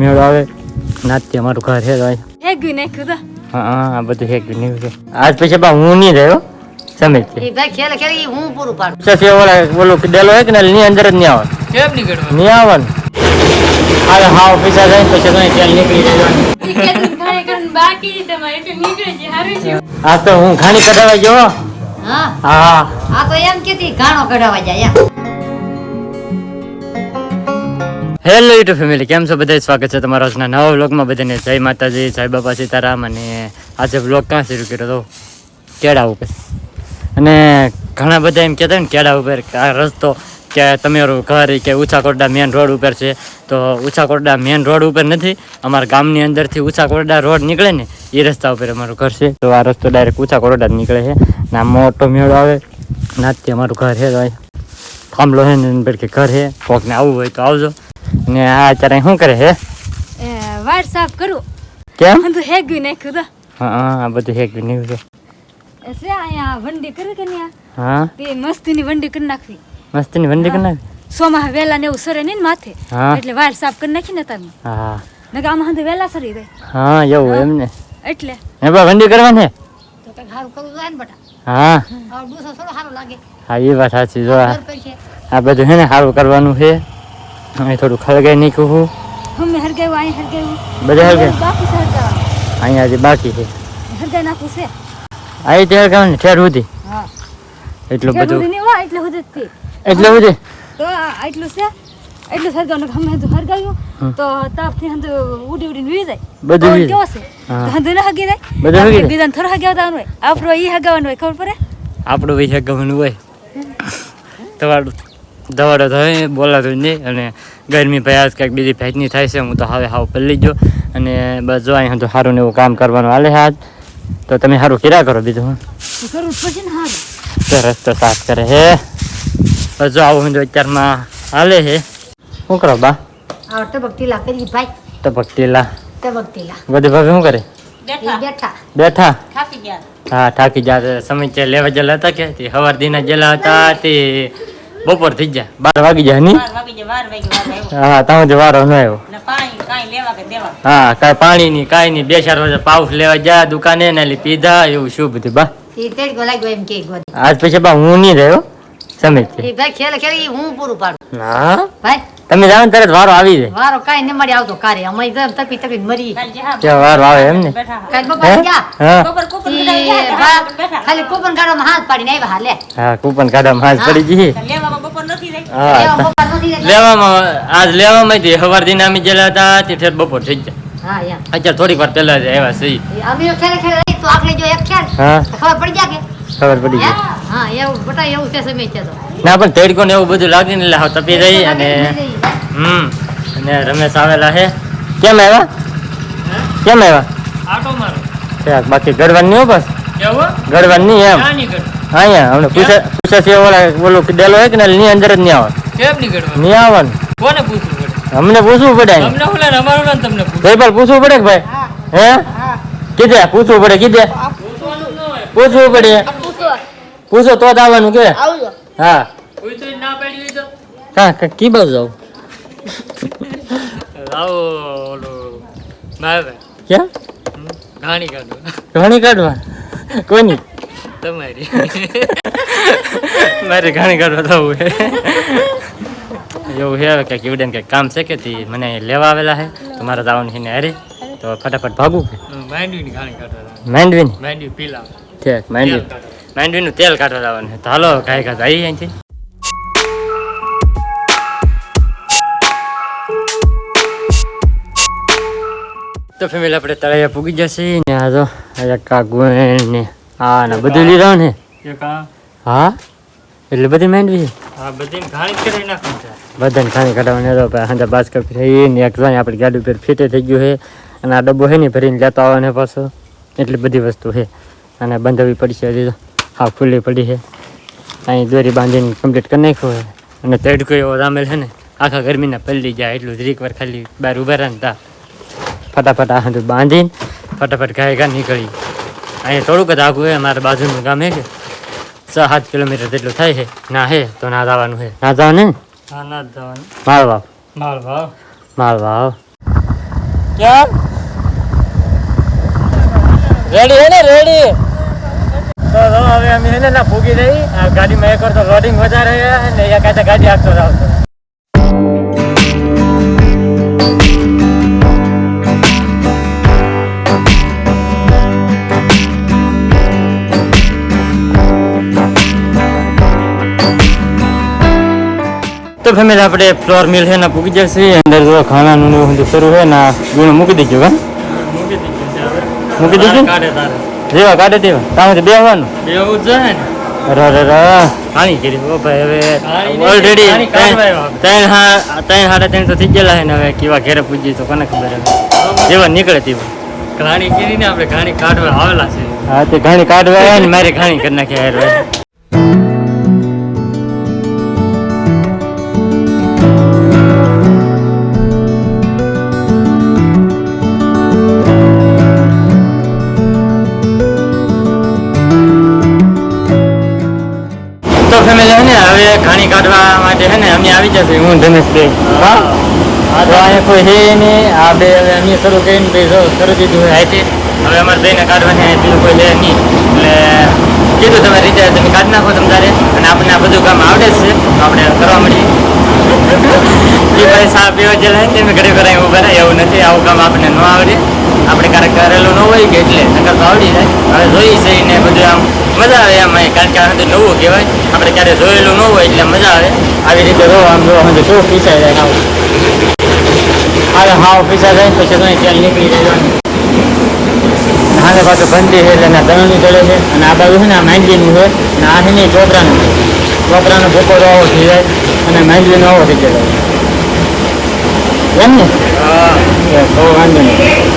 મેળો આવે. નાથી અમારું ઘર હે ભાઈ હેગ્યું નાખ્યું તો. હા હા આ બધું હેગ્યું નહીં છે. આજ પછી બા હું નહીં રહ્યો સમજ એ ભાઈ ખેલ ખેલ ઈ હું પૂરું પાડું. પછી ઓલા કે ડેલો હોય કે ને અંદર જ નહીં આવે કેમ નીકળવાનું નહીં આવવાનું. હાલ હાવ પૈસા જાય પછી કઈ તેલ નીકળી જવાનું ઈ કેટલું ઘરે કરીને બાકી તમારે એટલે નીકળે છે હારું છે. આ તો હું ઘાણી કઢાવા ગયો. હા. હા. આ તો એમ કેતી ઘાણો કઢાવા જાય હેલો યુટ્યુબ ફેમિલી કેમ છો? બધા સ્વાગત છે તમારા આજના નવા વ્લોગમાં. બધાને જય માતાજી, જય બાપા સીતારામ અને આજે વ્લોગ ક્યાં શરૂ કર્યો તો? કેળા ઉપર. અને ઘણા બધા એમ કહેતા ને, કેળા ઉપર આ રસ્તો કે તમારું ઘર કે ઊંચા કોરડા મેન રોડ ઉપર છે. તો ઊંચા કોરડા મેન રોડ ઉપર નથી, અમારા ગામની અંદરથી ઊંચા કોરડા રોડ નીકળે ને, એ રસ્તા ઉપર અમારું ઘર છે. તો આ રસ્તો ડાયરેક્ટ ઊંચા કોરડા જ નીકળે છે. ના મોટો મેળો આવે નાથી અમારું ઘર છે થાંભલો છે ને ઘર છે. કોકને આવવું હોય તો આવજો. ને આ અત્યારે શું કરે છે? વાળ સાફ કરું. કેમ? બધું હેગી નાખ્યું તો. હા હા આ બધું હેક નહીં છે. એટલે અહીંયા વંડી કરે કે નહીં હા? તે મસ્તીની વંડી કરી નાખવી. મસ્તીની વંડી કરી નાખવી? સોમાં વેલા ને એવું સરે નહીં માથે. એટલે વાળ સાફ કરી નાખી ને તમે. હા નકે આમાં હંધે વેલા સરી જાય. હા એવું એમ ને એટલે. હે બા વંડી કરવાની છે? તો કઈ સારું કરવું જાય ને બટા. હા. હવે ડૂસો થોડો સારો લાગે. હા એ વાત સાચી જો આ આ બધું હે ને સારું કરવાનું છે. અહીં થોડું ખળગાઈ નાખ્યું હું. અમે હરગાયું હરગાયું બધે હરગાઈ બાકી છે હરગાવાનું અહીંયા હજી બાકી છે. હરગાઈ નાખવું છે. અહીં તે હરગાવાનું ઠેર સુધી. હા. એટલું બધું. નહીં હોય એટલે સુધી એટલે સુધી? તો એટલું છે. એટલું હરગાવું નકર અમે હંધું હરગાવ્યું. તો તાપથી હંધું ઉડી ઉડીને વી જાય. બધું વી કેવો છે? હા. તો ના હગી જાય. બધું હગી. બીજાને થોડું હગાવવાનું હોય. આપણું ઈ હગાવવાનું હોય ખબર પડે? આપણું વિશે ગમનું હોય. તમારું. દવાડો થયો બોલાતું નહીં અને ગરમી ભાઈ આજ કંઈક બીજી ફેટની થાય છે હું તો હવે હાવ પલ્લી ગયો. અને બસ જો અહીંયા તો સારું ને એવું કામ કરવાનું હાલે છે આજ. તો તમે સારું કર્યા કરો બીજું હું? તો હારું. તો સાફ કરે હે બસ જો આવું હું તો અત્યારમાં હાલે હે શું કરો બા? આ ટીલા કરી ભાઈ. તો ટીલા બધી ભાભી શું કરે? બેઠા. બેઠા. થાકી ગયા. હા થાકી જાય સમય લેવા જેલા હતા કે? તે સવાર દીના જેલા હતા તે બપોર થઈ જાય બાર વાગી જાય નહીં હા તમે જે વારો ન આવ્યો. હા કાંઈ પાણી ની કાંઈ નહીં બે ચાર વાગે પાઉસ લેવા જા દુકાને ને પીધા એવું શું બધું બા? આજ પછી બા હું નહીં રહ્યો? સમજ ખેલ ખેલ હું પૂરું પાડું. હા? ભાઈ તમે જાઓ ને તરત વારો આવી જાય. વારો કાંઈ ન મળી આવતો કારે. અમે તો તપી તપી મરી. ત્યાં વારો આવે એમ ને. કાલ? બપોર ગયા. ઈ બા- ખાલી કૂપન કાઢવામાં હાથ પાડીને આવ્યા હાલે. હા કૂપન કાઢવામાં હાથ પડી ગઈ. લેવામાં બપોર નથી રહી. લેવામાં આજ લેવામાં જ સવાર દિન અમે જેલા હતા. તે ઠેર બપોર થઈ ગયા. હા અત્યારે થોડીક વાર પહેલા જ આવ્યા છે અમે જો ખેલે ખેલે તો આપણે જો એક ખ્યાલ હા. ખબર પડી જાય કે? ખબર પડી હે? હા એવું બટા એવું છે સમય છે તો. ના પણ તેડકો ને એવું બધું લાગી ને લાવ હાવ તપી રહી અને હમ અને રમેશ આવેલા છે કેમ આવ્યા? કેમ આવ્યા? આટો મારો. ઠેક, બાકી ગડવાન નહીં હો બસ? કેવો? ગળવાનું નહીં એમ? હા અહીંયા હમણાં પૂછે પૂછે છે ઓલા ઓલું ડેલો હોય કે ને અંદર જ નહીં આવે કેમ નીકળવાનું નહીં આવવાનું. કોને પડે અમને પૂછવું પડે અમને ઓલા અમારું ના તમને ભાઈ પૂછવું પડે કે ભાઈ? હે? કીધે પૂછવું પડે કીધે? પૂછવું પડે. પૂછો તો જ આવવાનું કે. હા. પૂછતું ના પાડી હોય તો? હા ક- કી બાજુ જાવ આવો ઓલો મારે. ક્યાં? ઘાણી કાઢો ઘાણી કાઢવા કોની? તમારી. મારે ઘાણી કાઢવા થવું છે. એવું છે કે એવડે કંઈક કામ છે કે તે મને લેવા આવેલા છે તો મારે જવાનું છે ને અરે તો ફટાફટ ભાગું છે માંડવીની ઘાણી કાઢવા માંડવીની? માંડવી પીલા. ઠીક માંડવી. માંડવીનું તેલ કાઢવા જવાનું છે. તો હાલો કાંઈ કાંઈ આવી અહીંથી. તો ફેમિલી આપણે તળાયા પૂગી જશે ને આ તો આ કાગુણ ને આ ને બધું લીધા ને. હા? એટલે બધી માંડવી છે? બધાને ખાણી કાઢવાની હતો હાંડા બાસ્કર થઈ ને એક જાય આપણી ગાડી ઉપર ફીટે થઈ ગયું છે અને આ ડબ્બો છે ને ભરીને લેતા આવવાને પાછો. એટલી બધી વસ્તુ છે અને બંધાવી હજી તો. હા ખુલ્લી પડી છે અહીં દોરી બાંધીને કમ્પ્લીટ કરી નાખ્યું છે અને તડકો એવો રામેલ છે ને, આખા ગરમીના પલ્લી જાય, એટલું જ વાર ખાલી બહાર ઊભા રહે ને તા. ફટાફટ આ બાંધીને ફટાફટ ગાય ગા નીકળી. અહીંયા થોડુંક જ આગું છે અમારા બાજુનું ગામ છે કે? છ સાત કિલોમીટર જેટલું થાય છે. ના હે તો ના જવાનું છે ના જવાનું? ને હા ના જ જવાનું. માળ વાવ માલ ભાવ માળ વાવ કેમ રેડી હે ને રેડી. તો હવે અમે ભૂગી ને રહી. ગાડીમાં એક વાર તો લોડિંગ વધારે ને એક ગાડી આપતો આવતો તો ફેમિલી આપણે ફ્લોર મિલ છે ને પૂકી જશે. અંદર જો ખાનાનું બધું શરૂ છે ને ગુણ મૂકી દીધું હા. મૂકી તારે જેવા કાઢે તેવા. તામાંથી બેહવાનું બેવું જ ને. અરે અરે અરે હાની કરી. ઓ ભાઈ હવે ઓલરેડી. ત્રણ હા ત્રણ સાડા ત્રણ તો થઈ ગયેલા છે ને હવે કેવા ઘેરે પૂજી તો કોને ખબર હવે. જેવા નીકળે તેવા. ઘાણી કરીને આપણે ઘાણી કાઢવા આવેલા છે. હા તે ઘાણી કાઢવા આવ્યા ને મારે ઘાણી કરી નાખ્યા કાઢવા માટે છે ને અમે આવી જશે. હું ધનેશભાઈ હા. તો અહીંયા કોઈ છે નહીં. આ બે હવે અમે શરૂ કરીને ભાઈ જો શરૂ દીધું હોય હાથે હવે અમારે બેને કાઢવાની અહીં બીજું કોઈ લે નહીં. એટલે કીધું તમે રીતે તમે કાઢી નાખો તમ તારે. અને આપણને આ બધું કામ આવડે જ છે. આપણે કરવા મળીએ એ ભાઈ સાહેબ એવા જે લાગે તમે ઘરે ઘરે ઊભા રહે એવું નથી આવું કામ આપણને ન આવડે. આપણે ક્યારેક કરેલું ન હોય કે એટલે નકર તો આવડી જાય. હવે જોઈ છે ને બધું આમ. મજા આવે એમ કારણ કે આ નવું કહેવાય. આપણે ક્યારે જોયેલું ન હોય એટલે મજા આવે. આવી રીતે જો આમ જો હજુ શું પીસાઈ જાય આવું હાલે હાવ પીસા જાય પછી તો ત્યાં નીકળી જાય હાલે પાછું બંધી છે એટલે ના તણની ચડે છે. અને આ બાજુ છે ને આ માંડવીનું છે. અને આ છે ને ચોપરાનું. ચોપરાનો ભૂકો આવો થઈ જાય. અને માંડવીનો આવો થઈ જાય. એમ ને? હા. બહુ વાંધો નહીં.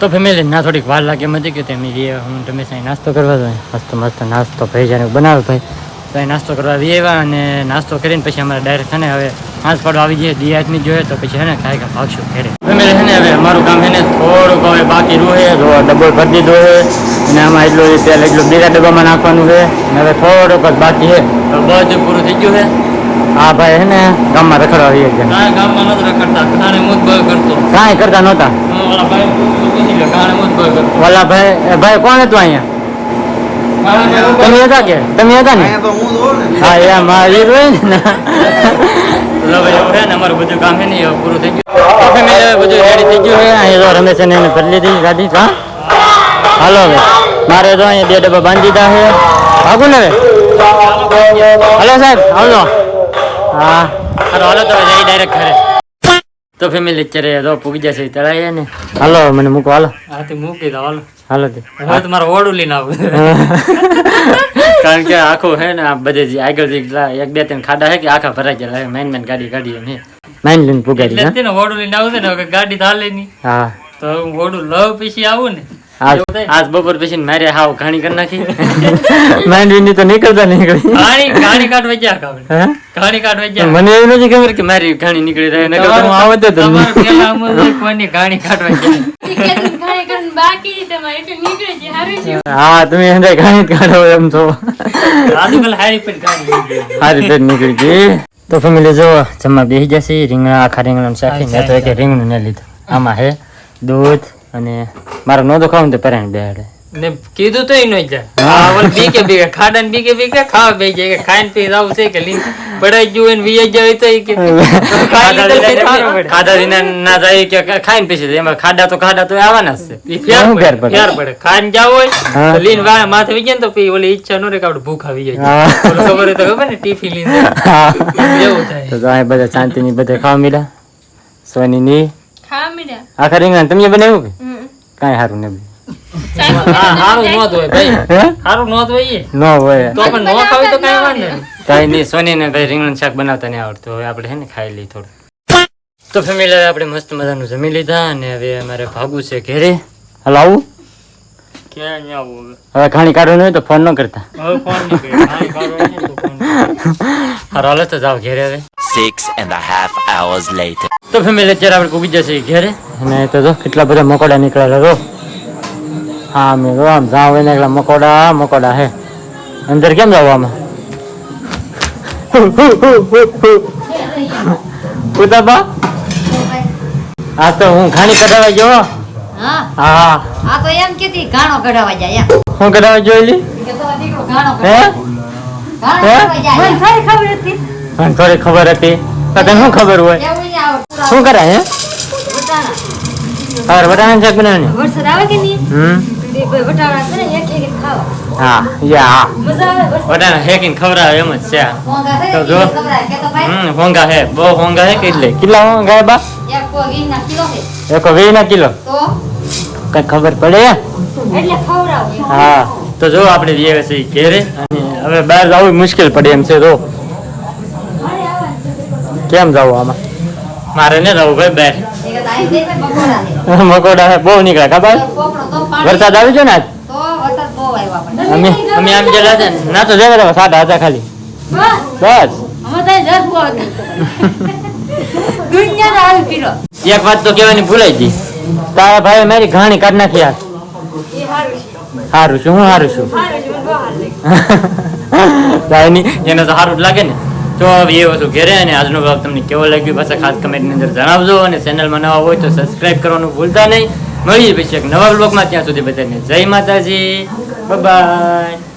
તો ફેમિલી ના થોડીક વાર લાગે, એમ હતી કે તમે જે હું તમે સાંઈ નાસ્તો કરવા જાય. મસ્ત મસ્ત નાસ્તો ભાઈ જાણે બનાવે ભાઈ. તો એ નાસ્તો કરવા આવી આવ્યા અને નાસ્તો કરીને પછી અમારે ડાયરેક્ટ છે ને હવે પાંચ પડવા આવી જાય દિયાતની જોઈએ તો પછી હેને કાંઈ કાંઈ ભાગશું ઘેરે. ફેમિલી છે ને હવે અમારું કામ છે ને થોડુંક હવે બાકી રહ્યું છે જો ડબ્બો ભરી દીધો છે અને આમાં એટલું તેલ એટલું બીજા ડબ્બામાં નાખવાનું છે. અને હવે થોડુંક જ બાકી છે. તો બધું પૂરું થઈ ગયું છે. હા ભાઈ છે ને ગામમાં રખડવા આવીએ છે કાંઈ ગામમાં નથી રખડતા ઘાણે મુત ભય કરતો. કાંઈ કરતા નહોતા. હું ઓલા ભાઈ પૂછી ગયો ઘાણે મુત ભય કરતો. ઓલા ભાઈ એ ભાઈ કોણ હતું અહીંયા? તમે હતા કે? તમે હતા ને? હા એમ હા એ હોય ને. ઓલા ભાઈ એવું છે ને અમારું બધું કામ છે ને એ પૂરું થઈ ગયું. તો family હવે બધું રેડી થઈ ગયું છે. અહીંયા તો રમેશ એને એને ભરી લીધી ગાડી હા. હાલો હવે. મારે તો અહીંયા બે ડબ્બા બાંધી દીધા છે. ભાગું ને હવે. હલો સાહેબ આવજો. હા. હાલો તો જઈ ડાયરેક્ટ ઘરે. તો ફેમિલી અત્યારે તો પૂગી જશે તળાઈ ને હાલો મને મૂકો હાલો. હાથી મૂકી દો હાલો. હાલો તે. હવે તમારે ઓડું લઈને આવું. કારણ કે આખું હે ને આ બધે જે આગળ જે એક બે ત્રણ ખાડા હે કે આખા ભરાઈ ગયેલા મેન મેન ગાડી કાઢી એમ હે. મેન લઈને પૂગાડી એટલે જ ઓડું લઈને આવું ને ગાડી તો હાલે ની હા. તો હું ઓડું લવ પછી આવું ને. આજ આજ બપોર પછી મારે હાવ ઘાણી કરી નાખી. માંડવીની તો નીકળતા નીકળી. ઘાણી ઘાણી કાઢવા ગયા કાવડે ઘાણી કાઢવા ગયા? મને એવું નથી ખબર કે મારી ઘાણી નીકળી રહી નકર હું આવત તો પેલા કાઢવા જ્યાં ઘણી છે. હા તમે અંદર ઘાણી જ કાઢો એમ છો હારી પેટ નીકળી. ગઈ. તો ફેમિલી જો જમવા બેસી જશે રીંગણા આખા રીંગણા શાખી મેં તો એક રીંગણું ને લીધું. આમાં હે દૂધ અને મારો નો ખાવું ને તો પરાણ બેહાડે. ને કીધું તો એનો નો જાય હા ઓલ બીકે બીકે ખાડા ને બીકે બીકે ખાવા બે જાય. કે ખાઈને પી આવું છે કે લીન પડાઈ ગયું હોય વીએ જાય તો કે ખાડા વિના ના જાય કે ખાઈને પીસી જાય. એમાં ખાડા તો ખાડા તો આવવાના જ છે. ફેર પડે ખાઈને જાવ હોય તો લીન વા માથે વી ને તો પી ઓલી ઈચ્છા નો રે કે આપણે ભૂખ આવી જાય. ખબર હોય તો ખબર ને ટીફી લીન. એવું થાય. તો આ બધા શાંતિની બધે ખાવા મીડા સોની ની મળ્યા આખા રીંગણ તમે બનાવ્યું કે. કાંઈ સારું નહીં નોંધ હોય ભાઈ. હે? નોંધ હોય ન હોય. તો પણ નો ખાવી તો કાંઈ વાંધો નહીં. કાંઈ નહીં સોની ને ભાઈ રીંગણ શાક બનાવતા નહીં આવડતું. હવે આપણે હે ને ખાઈ લઈએ થોડું. તો ફેમિલી આપણે મસ્ત મજાનું જમી લીધા અને હવે અમારે ભાગવું છે ઘેરે. હાલ આવું? ક્યાં ન્યા આવું હવે? ઘાણી કાઢવાનું હોય તો ફોન ન કરતા. હવે ફોન નહીં નહીં તો ફોન હાલો તો જાઓ ઘેરે હવે. Six and a half hours later. તો ફેમિલી અત્યારે આપણે પૂગી જશે ઘેરે. અને તો જો કેટલા બધા મકોડા નીકળેલા રો હા મેં રો આમ જાવ એને એકલા મકોડા મકોડા હે. અંદર કેમ જાવ આમાં? ઉતાબા હા તો હું ખાણી કઢાવા ગયો હા. હા. આ તો એમ કેતી ગાણો કઢાવા જાય હું કઢાવા જોઈ કે તો દીકરો ગાણો હે? હે? કઢાવા જાય. મને ખબર હતી. મને થોડી ખબર હતી. તો તને શું ખબર હોય. શું કરાય હે? વટાણા. ખબર બટાકાનું શાક બનાવવાની? વરસાદ આવે કે નહીં? હમ? વટાણા કરે ને એક એક ખાવા. હા યા બટાકા હેકીને ખવડાવે એમ જ છે. તો જો. તો હમ હોંગા હે. બહુ હોંગા હે કેટલે કેટલા હોંગા હે બા? એક વીસ ના કિલો કઈ ખબર પડે? હા. તો જો આપણે જઈએ છીએ ઘેરે. અને હવે બહાર જવું મુશ્કેલ પડે એમ છે જો. કેમ જવું આમાં? મારે ને રહું ભાઈ બેઠ છે. મકોડા બહુ નીકળે ખબર? વરસાદ આવી ગયો ને આજ. અમે અમે આમ ગયેલા છે ના. તો જવા સાડા હતા ખાલી. બસ. એક વાત તો કહેવાની ભૂલાઈ ગઈ. તારા ભાઈ મારી ઘાણી કાઢ નાખી યાર. હારું છે સારું છું હું સારું છું. ભાઈ છે એને તો સારું જ લાગે ને. તો એ વસ્તુ ઘેરે અને આજનો બ્લોગ તમને કેવો લાગ્યો પાછા ખાસ કમેન્ટની અંદર જણાવજો અને ચેનલમાં નવા હોય તો સબસ્ક્રાઇબ કરવાનું ભૂલતા નહીં. મળીએ પછી એક નવા બ્લોગમાં ત્યાં સુધી બધાને જય માતાજી. બાય